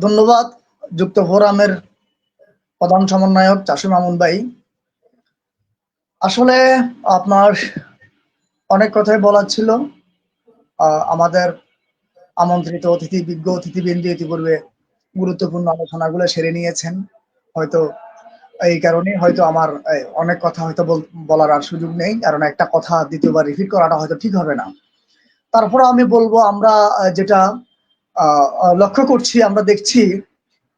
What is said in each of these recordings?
ধন্যবাদ যুক্ত ফোরামের প্রধান সমন্বয়ক চাষি মামুন ভাই। আসলে আপনার অনেক কথাই বলার ছিল। আমাদের আমন্ত্রিত অতিথি, বিজ্ঞ অতিথিবৃন্দ ইতিপূর্বে গুরুত্বপূর্ণ আলোচনাগুলো সেরে নিয়েছেন। হয়তো এই কারণে হয়তো আমার অনেক কথা হয়তো বল- বলার আর সুযোগ নেই, কারণ একটা কথা দ্বিতীয়বার রিপিট করাটা হয়তো ঠিক হবে না। তারপরে আমি বলব, আমরা যেটা লক্ষ্য করছি, আমরা দেখছি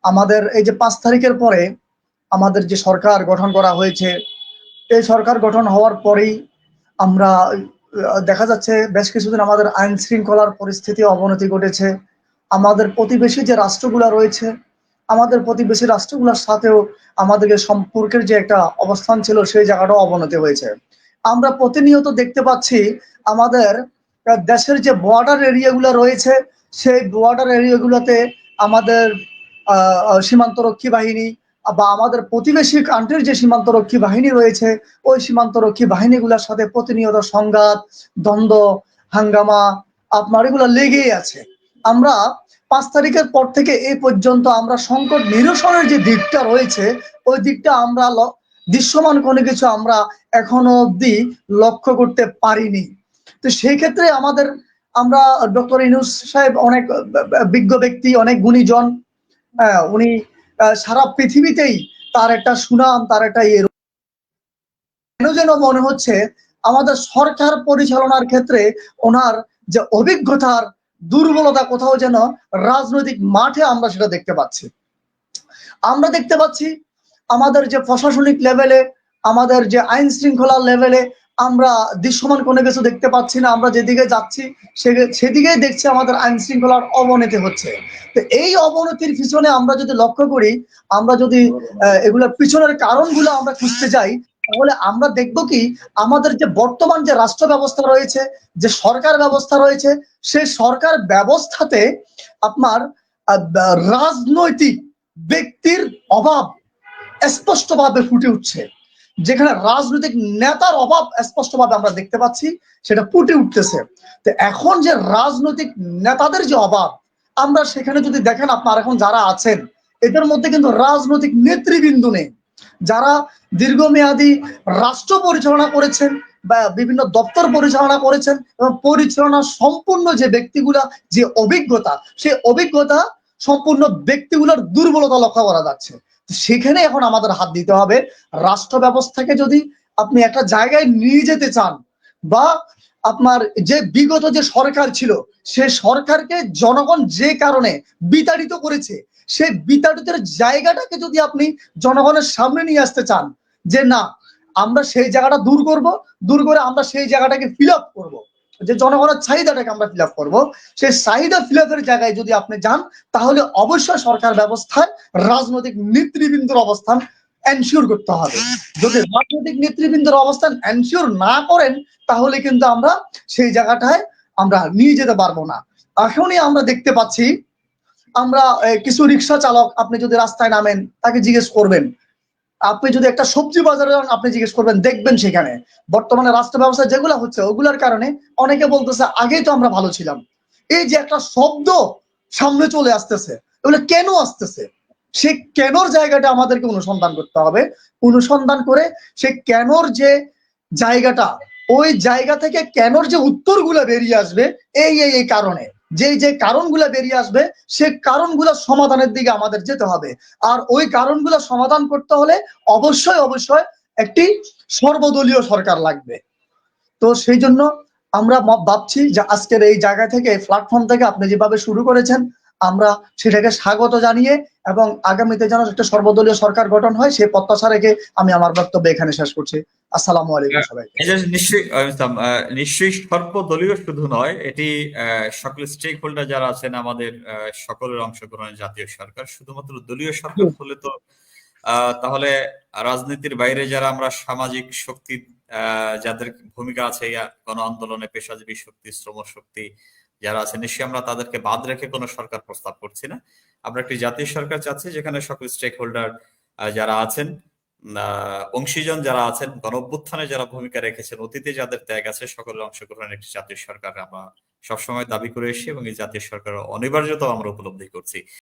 আমাদের এই যে পাঁচ তারিখের পরে আমাদের যে সরকার গঠন করা হয়েছে, এই সরকার গঠন হওয়ার পরেই আমরা দেখা যাচ্ছে বেশ কিছুদিন আমাদের আইন শৃঙ্খলার পরিস্থিতি অবনতি ঘটেছে। আমাদের প্রতিবেশী যে রাষ্ট্রগুলো রয়েছে, আমাদের প্রতিবেশী রাষ্ট্রগুলোর সাথেও আমাদের সম্পর্কের যে একটা অবস্থান ছিল, সেই জায়গাটাও অবনতি হয়েছে। আমরা প্রতিনিয়ত দেখতে পাচ্ছি আমাদের দেশের যে বর্ডার এরিয়াগুলো রয়েছে সেই বর্ডার এরিয়াগুলোতে আমাদের সীমান্তরক্ষী বাহিনী বা আমাদের প্রতিবেশী কান্ট্রির যে সীমান্তরক্ষী বাহিনী রয়েছে, ওই সীমান্তরক্ষী বাহিনীগুলোর সাথে প্রতিনিয়ত সংঘাত, দ্বন্দ্ব, হাঙ্গামা আপনার এগুলো লেগেই আছে। আমরা পাঁচ তারিখের পর থেকে এই পর্যন্ত আমরা সংকট নিরসনের যে দিকটা রয়েছে, ওই দিকটা আমরা দৃশ্যমান কোনো কিছু আমরা এখনও অবধি লক্ষ্য করতে পারিনি। তো সেই ক্ষেত্রে আমাদের আমরা ডক্টর ইনুস সাহেব অনেক, বিজ্ঞ ব্যক্তি, অনেক গুণীজন। হ্যাঁ উনি সারা পৃথিবীতেই তার একটা সুনাম, তার একটা ইয়ে কেন যেন মনে হচ্ছে আমাদের সরকার পরিচালনার ক্ষেত্রে ওনার যে অভিজ্ঞতার দুর্বলতা কোথাও যেন রাজনৈতিক মাঠে আমরা সেটা দেখতে পাচ্ছি। আমরা দেখতে পাচ্ছি আমাদের যে প্রশাসনিক লেভেলে আমাদের যে আইন শৃঙ্খলার লেভেলে আমরা দৃশ্যমান কোনো কিছু দেখতে পাচ্ছি না, আমরা যেদিকে যাচ্ছি সেদিকেই দেখছি আমাদের আইন শৃঙ্খলার অবনতি হচ্ছে। তো এই অবনতির পিছনে আমরা যদি লক্ষ্য করি, আমরা যদি এগুলোর পিছনের কারণগুলো আমরা খুঁজতে যাই, তাহলে আমরা দেখব কি, আমাদের যে বর্তমান যে রাষ্ট্র ব্যবস্থা রয়েছে, যে সরকার ব্যবস্থা রয়েছে, সেই সরকার ব্যবস্থাতে আপনার রাজনৈতিক ব্যক্তির অভাব স্পষ্টভাবে ফুটে উঠছে। যেখানে রাজনৈতিক নেতার অভাব স্পষ্টভাবে আমরা দেখতে পাচ্ছি, সেটা ফুটে উঠতেছে। তো এখন যে রাজনৈতিক নেতাদের যে অভাব, আমরা সেখানে যদি দেখেন আপনার এখন যারা আছেন, এদের মধ্যে কিন্তু রাজনৈতিক নেতৃবৃন্দ নেই। যারা দীর্ঘমেয়াদী রাষ্ট্র পরিচালনা করেছেন বা বিভিন্ন দপ্তর পরিচালনা করেছেন এবং পরিচালনা সম্পূর্ণ যে ব্যক্তিগুলা, যে অভিজ্ঞতা, সেই অভিজ্ঞতা সম্পূর্ণ ব্যক্তিগুলোর দুর্বলতা লক্ষ্য করা যাচ্ছে। সেখানে এখন আমাদের হাত দিতে হবে। রাষ্ট্র ব্যবস্থাকে যদি আপনি একটা জায়গায় নিয়ে যেতে চান বা আপনার যে বিগত যে সরকার ছিল, সে সরকারকে জনগণ যে কারণে বিতাড়িত করেছে, সে বিতাড়িতের জায়গাটাকে যদি আপনি জনগণের সামনে নিয়ে আসতে চান যে না, আমরা সেই জায়গাটা দূর করব, দূর করে আমরা সেই জায়গাটাকে ফিল আপ করব। যে জনগণের চাহিদাটাকে আমরা ফিল আপ করব, সেই চাহিদা ফিল আপের জায়গায় যদি আপনি যান, তাহলে অবশ্যই সরকার ব্যবস্থায় রাজনৈতিক নেতৃবৃন্দর অবস্থান এনশিওর করতে হবে। যদি রাজনৈতিক নেতৃবৃন্দর অবস্থান এনশিওর না করেন, তাহলে কিন্তু আমরা সেই জায়গাটায় আমরা নিয়ে যেতে পারব না। এখনই আমরা দেখতে পাচ্ছি, আমরা কিছু রিক্সা চালক আপনি যদি রাস্তায় নামেন, তাকে জিজ্ঞেস করবেন আপনি যদি একটা সবজি বাজারে যান, আপনি জিজ্ঞেস করবেন, দেখবেন সেখানে। বর্তমানে রাষ্ট্র ব্যবস্থা যেগুলো হচ্ছে, ওগুলোর কারণে অনেকে বলতেছে, আগেই তো আমরা ভালো ছিলাম। এই যে একটা শব্দ সামনে চলে আসতেছে, এগুলো কেন আসতেছে? সে কেনর জায়গাটা আমাদেরকে অনুসন্ধান করতে হবে। অনুসন্ধান করে সে কেনর যে জায়গাটা, ওই জায়গা থেকে কেনর যে উত্তরগুলো বেরিয়ে আসবে, এই এই এই কারণে। যে যে কারণগুলো বেরিয়ে আসবে, সে কারণগুলো সমাধানের দিকে আমাদের যেতে হবে। আর ওই কারণগুলো সমাধান করতে হলে অবশ্যই অবশ্যই একটি সর্বদলীয় সরকার লাগবে। তো সেই জন্য আমরা ভাবছি যে আজকের এই জায়গা থেকে প্ল্যাটফর্ম থেকে আপনি যেভাবে শুরু করেছেন আমরা সেটাকে স্বাগত জানিয়ে এবং আগামীতে যেন একটা সর্বদলীয় সরকার গঠন হয় সেই প্রত্যাশা রেখে আমি আমার বক্তব্য এখানে শেষ করছি। আসসালামু আলাইকুম সবাই এই নিশ্চয়ই নিশ্চয়ই সর্বদলীয় শুধু নয় এটি সকল স্টেক হোল্ডার যারা আছেন আমাদের সকলের অংশগ্রহণে জাতীয় সরকার শুধুমাত্র দলীয় সরকার হলে তো আহ, তাহলে রাজনীতির বাইরে যারা আমরা সামাজিক শক্তি আহ, যাদের ভূমিকা আছে ইয়া, গণ আন্দোলনে পেশাজীবী শক্তি শ্রম শক্তি যারা আছেন, নিশ্চয়ই আমরা তাদেরকে বাদ রেখে কোনো সরকার প্রস্তাব করছি না। আমরা একটি জাতীয় সরকার চাচ্ছি, যেখানে সকল স্টেক হোল্ডার যারা আছেন অংশীজন যারা আছেন গণ যারা ভূমিকা রেখেছেন, অতীতে যাদের ত্যাগ আছে সকলের অংশগ্রহণের একটি জাতীয় সরকার আমরা সবসময় দাবি করে এসেছি এবং এই জাতীয় সরকার অনিবার্যতাও আমরা উপলব্ধি করছি।